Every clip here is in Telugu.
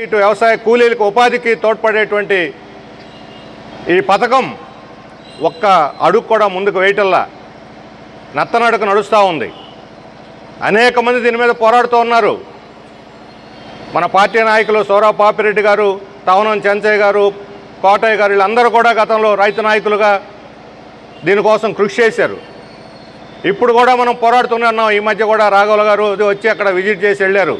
ఇటు వ్యవసాయ కూలీలకు ఉపాధికి తోడ్పడేటువంటి ఈ పథకం ఒక్క అడుగు కూడా ముందుకు వేయటల్లా నత్తనడుకు నడుస్తూ ఉంది. అనేక మంది దీని మీద పోరాడుతూ ఉన్నారు. మన పార్టీ నాయకులు సౌరా పాపిరెడ్డి గారు తవనం చెంచయ్య గారు కోటయ్య గారు వీళ్ళందరూ కూడా గతంలో రైతు నాయకులుగా దీనికోసం కృషి చేశారు. ఇప్పుడు కూడా మనం పోరాడుతూనే ఉన్నాం. ఈ మధ్య కూడా రాఘవుల గారు వచ్చి అక్కడ విజిట్ చేసి వెళ్ళారు.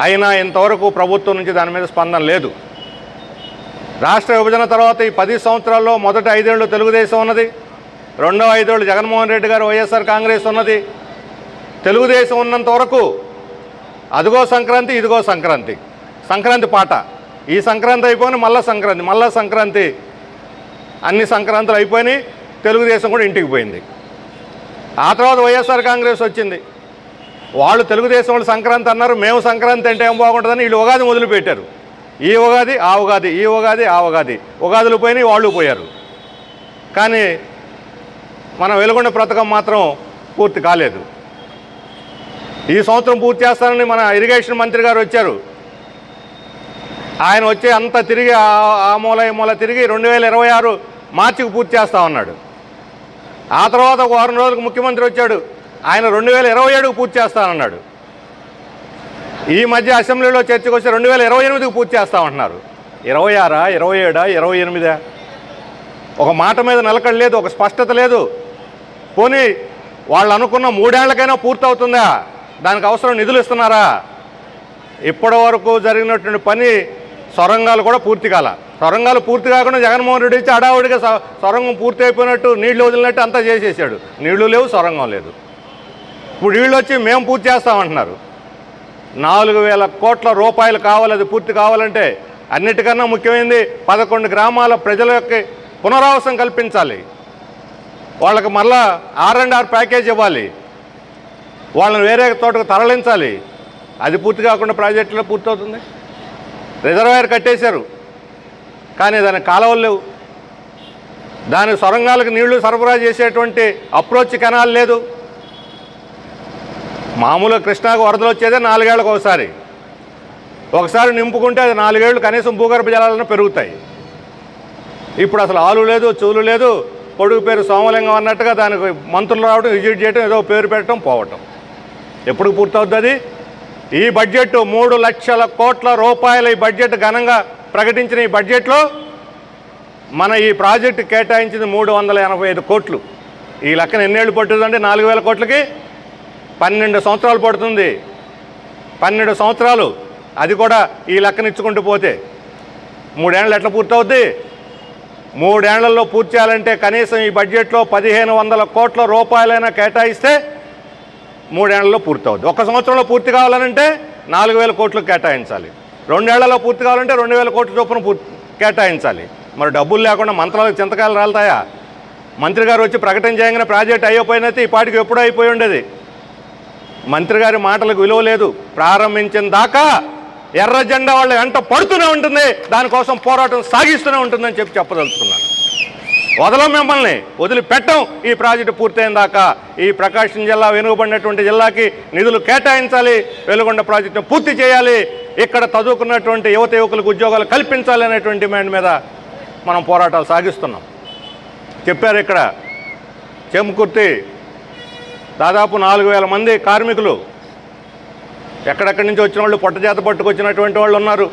అయినా ఇంతవరకు ప్రభుత్వం నుంచి దాని మీద స్పందన లేదు. రాష్ట్ర విభజన తర్వాత ఈ పది సంవత్సరాల్లో మొదటి ఐదేళ్ళు తెలుగుదేశం ఉన్నది. రెండవ ఐదేళ్ళు జగన్మోహన్ రెడ్డి గారు వైఎస్ఆర్ కాంగ్రెస్ ఉన్నది. తెలుగుదేశం ఉన్నంత వరకు అదిగో సంక్రాంతి ఇదిగో సంక్రాంతి. సంక్రాంతి పాట. ఈ సంక్రాంతి అయిపోయిన మళ్ళా సంక్రాంతి మళ్ళా సంక్రాంతి. అన్ని సంక్రాంతులు అయిపోయినాయి. తెలుగుదేశం కూడా ఇంటికి పోయింది. ఆ తర్వాత వైఎస్ఆర్ కాంగ్రెస్ వచ్చింది. వాళ్ళు తెలుగుదేశం వాళ్ళు సంక్రాంతి అన్నారు మేము సంక్రాంతి అంటే ఏం బాగుంటుందని వీళ్ళు ఉగాది మొదలుపెట్టారు. ఈ ఉగాది ఆ ఉగాది ఈ ఉగాది ఆ ఉగాది. ఉగాదులు పోయినాయి వాళ్ళు పోయారు. కానీ మన వెలుగొండ పథకం మాత్రం పూర్తి కాలేదు. ఈ సంవత్సరం పూర్తి చేస్తానని మన ఇరిగేషన్ మంత్రి గారు వచ్చారు. ఆయన వచ్చి అంతా తిరిగి ఆ- మూల ఈ మూల తిరిగి రెండు వేల ఇరవై ఆరు మార్చికి పూర్తి చేస్తా ఉన్నాడు. ఆ తర్వాత ఒక వారం రోజులకు ముఖ్యమంత్రి వచ్చాడు. ఆయన రెండు వేల ఇరవై ఏడుకు పూర్తి చేస్తానన్నాడు. ఈ మధ్య అసెంబ్లీలో చర్చకు వచ్చి రెండు వేల ఇరవై ఎనిమిదికి పూర్తి చేస్తామంటున్నారు. ఇరవై ఆరా ఇరవై ఏడా ఇరవై ఎనిమిదా? ఒక మాట మీద నిలకడ లేదు ఒక స్పష్టత లేదు. పోనీ వాళ్ళు అనుకున్న మూడేళ్ళకైనా పూర్తవుతుందా? దానికి అవసరం నిధులు ఇస్తున్నారా? ఇప్పటి వరకు జరిగినటువంటి పని సొరంగాలు కూడా పూర్తి కాల. సొరంగాలు పూర్తి కాకుండా జగన్మోహన్ రెడ్డి ఇచ్చి అడావుడిగా సొరంగం పూర్తి అయిపోయినట్టు నీళ్ళు వదిలినట్టు అంతా చేసేసాడు. నీళ్ళు లేవు సొరంగం లేదు. ఇప్పుడు వీళ్ళు వచ్చి మేము పూర్తి చేస్తామంటున్నారు. నాలుగు వేల కోట్ల రూపాయలు కావాలి అది పూర్తి కావాలంటే అన్నిటికన్నా ముఖ్యమైనది పదకొండు గ్రామాల ప్రజల యొక్క పునరావాసం కల్పించాలి. వాళ్ళకి మళ్ళా ఆర్ అండ్ ఆర్ ప్యాకేజ్ ఇవ్వాలి. వాళ్ళని వేరే తోటకు తరలించాలి. అది పూర్తి కాకుండా ప్రాజెక్టులో పూర్తవుతుంది రిజర్వాయర్ కట్టేశారు. కానీ దానికి కాలువలు లేవు. దాని సొరంగాలకు నీళ్ళు సరఫరా చేసేటువంటి అప్రోచ్ కెనాల్ లేదు. మామూలుగా కృష్ణాకు వరదలు వచ్చేదే నాలుగేళ్ళకు ఒకసారి. ఒకసారి నింపుకుంటే అది నాలుగేళ్ళు కనీసం భూగర్భ జలాలను పెరుగుతాయి. ఇప్పుడు అసలు ఆలు లేదు చూలు లేదు పొడుగు పేరు సోమలింగం అన్నట్టుగా దానికి మంత్రులు రావడం విజిట్ చేయడం ఏదో పేరు పెట్టడం పోవటం. ఎప్పుడు పూర్తవుతుంది అది? ఈ బడ్జెట్ మూడు లక్షల కోట్ల రూపాయల ఈ బడ్జెట్ ఘనంగా ప్రకటించిన ఈ బడ్జెట్లో మన ఈ ప్రాజెక్టు కేటాయించింది మూడు వందల ఎనభై ఐదు కోట్లు. ఈ లెక్కన ఎన్నేళ్ళు పట్టుదండి? నాలుగు వేల కోట్లకి? పన్నెండు సంవత్సరాలు పడుతుంది. పన్నెండు సంవత్సరాలు. అది కూడా ఈ లెక్కన ఇచ్చుకుంటూ పోతే. మూడేళ్ళు ఎట్లా పూర్తవుద్ది? మూడేళ్ళలో పూర్తి చేయాలంటే కనీసం ఈ బడ్జెట్లో పదిహేను వందల కోట్ల రూపాయలైనా కేటాయిస్తే మూడేళ్ళలో పూర్తవుద్ది. ఒక సంవత్సరంలో పూర్తి కావాలనంటే నాలుగు వేల కోట్లు కేటాయించాలి. రెండేళ్ళలో పూర్తి కావాలంటే రెండు వేల కోట్ల చొప్పున కేటాయించాలి. మరి డబ్బులు లేకుండా మంత్రాలకు చింతకాయలు రాలుతాయా? మంత్రి గారు వచ్చి ప్రకటన చేయగానే ప్రాజెక్ట్ అయిపోయినైతే ఈ పాటికి ఎప్పుడూ అయిపోయి ఉండేది. మంత్రి గారి మాటలకు విలువ లేదు. ప్రారంభించిన దాకా ఎర్ర జెండా వాళ్ళ వెంట పడుతూనే ఉంటుంది. దానికోసం పోరాటం సాగిస్తూనే ఉంటుందని చెప్పి చెప్పదలుచుకున్నాను. వదలం మిమ్మల్ని వదిలిపెట్టం. ఈ ప్రాజెక్టు పూర్తయిన దాకా ఈ ప్రకాశం జిల్లా వెనుకబడినటువంటి జిల్లాకి నిధులు కేటాయించాలి వెలుగొండ ప్రాజెక్టును పూర్తి చేయాలి ఇక్కడ చదువుకున్నటువంటి యువత యువకులకు ఉద్యోగాలు కల్పించాలి అనేటువంటి డిమాండ్ మీద మనం పోరాటాలు సాగిస్తున్నాం. చెప్పారు ఇక్కడ చెంకుర్తి దాదాపు నాలుగు వేల మంది కార్మికులు. ఎక్కడెక్కడి నుంచి వచ్చిన వాళ్ళు పొట్టజాత పట్టుకొచ్చినటువంటి వాళ్ళు ఉన్నారు.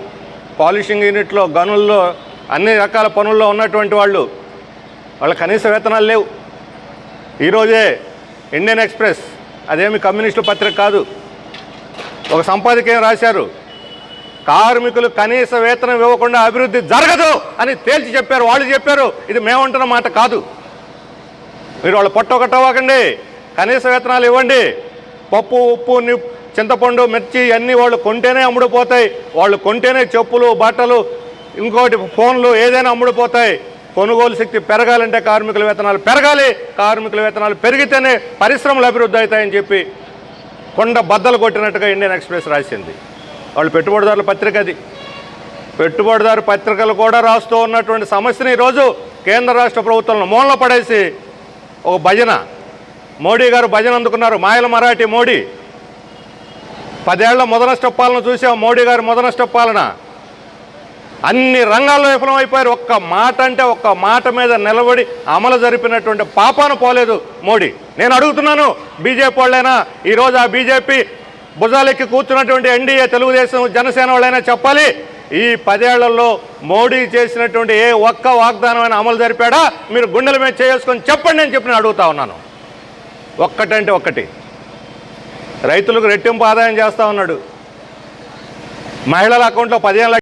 పాలిషింగ్ యూనిట్లో గనుల్లో అన్ని రకాల పనుల్లో ఉన్నటువంటి వాళ్ళు. వాళ్ళ కనీస వేతనాలు లేవు. ఈరోజే ఇండియన్ ఎక్స్ప్రెస్ అదేమి కమ్యూనిస్టు పత్రిక కాదు ఒక సంపాదకీయం రాశారు. కార్మికులు కనీస వేతనం ఇవ్వకుండా అభివృద్ధి జరగదు అని తేల్చి చెప్పారు. వాళ్ళు చెప్పారు ఇది మేమంటున్న మాట కాదు. మీరు వాళ్ళు పొట్టొకటవ్వకండి కనీస వేతనాలు ఇవ్వండి. పప్పు ఉప్పు ని చింతపండు మిర్చి అన్నీ వాళ్ళు కొంటేనే అమ్ముడుపోతాయి. వాళ్ళు కొంటేనే చెప్పులు బట్టలు ఇంకోటి ఫోన్లు ఏదైనా అమ్ముడుపోతాయి. కొనుగోలు శక్తి పెరగాలంటే కార్మికుల వేతనాలు పెరగాలి. కార్మికుల వేతనాలు పెరిగితేనే పరిశ్రమలు అభివృద్ధి అవుతాయని చెప్పి కొండ బద్దలు కొట్టినట్టుగా ఇండియన్ ఎక్స్ప్రెస్ రాసింది. వాళ్ళు పెట్టుబడిదారుల పత్రిక అది. పెట్టుబడిదారు పత్రికలు కూడా రాస్తూ ఉన్నటువంటి సమస్యని ఈరోజు కేంద్ర రాష్ట్ర ప్రభుత్వాలను మూలన పడేసి ఒక భజన మోడీ గారు భజన అందుకున్నారు. మాయల మరాఠీ మోడీ. పదేళ్ళ మొదనష్ట పాలన చూసాం మోడీ గారి మొదల పాలన అన్ని రంగాల్లో విఫలమైపోయారు. ఒక్క మాట అంటే ఒక్క మాట మీద నిలబడి అమలు జరిపినటువంటి పాపాను పోలేదు మోడీ. నేను అడుగుతున్నాను బీజేపీ వాళ్ళైనా ఈరోజు ఆ బీజేపీ భుజాలెక్కి కూర్చున్నటువంటి ఎన్డీఏ తెలుగుదేశం జనసేన వాళ్ళైనా చెప్పాలి ఈ పదేళ్ళలో మోడీ చేసినటువంటి ఏ ఒక్క వాగ్దానమైన అమలు జరిపాడా? మీరు గుండెల మీద చేసుకొని చెప్పండి అని చెప్పి నేను అడుగుతా ఉన్నాను. ఒక్కటంటే ఒక్కటి. రైతులకు రెట్టింపు ఆదాయం చేస్తా ఉన్నాడు. మహిళల అకౌంట్లో పదిహేను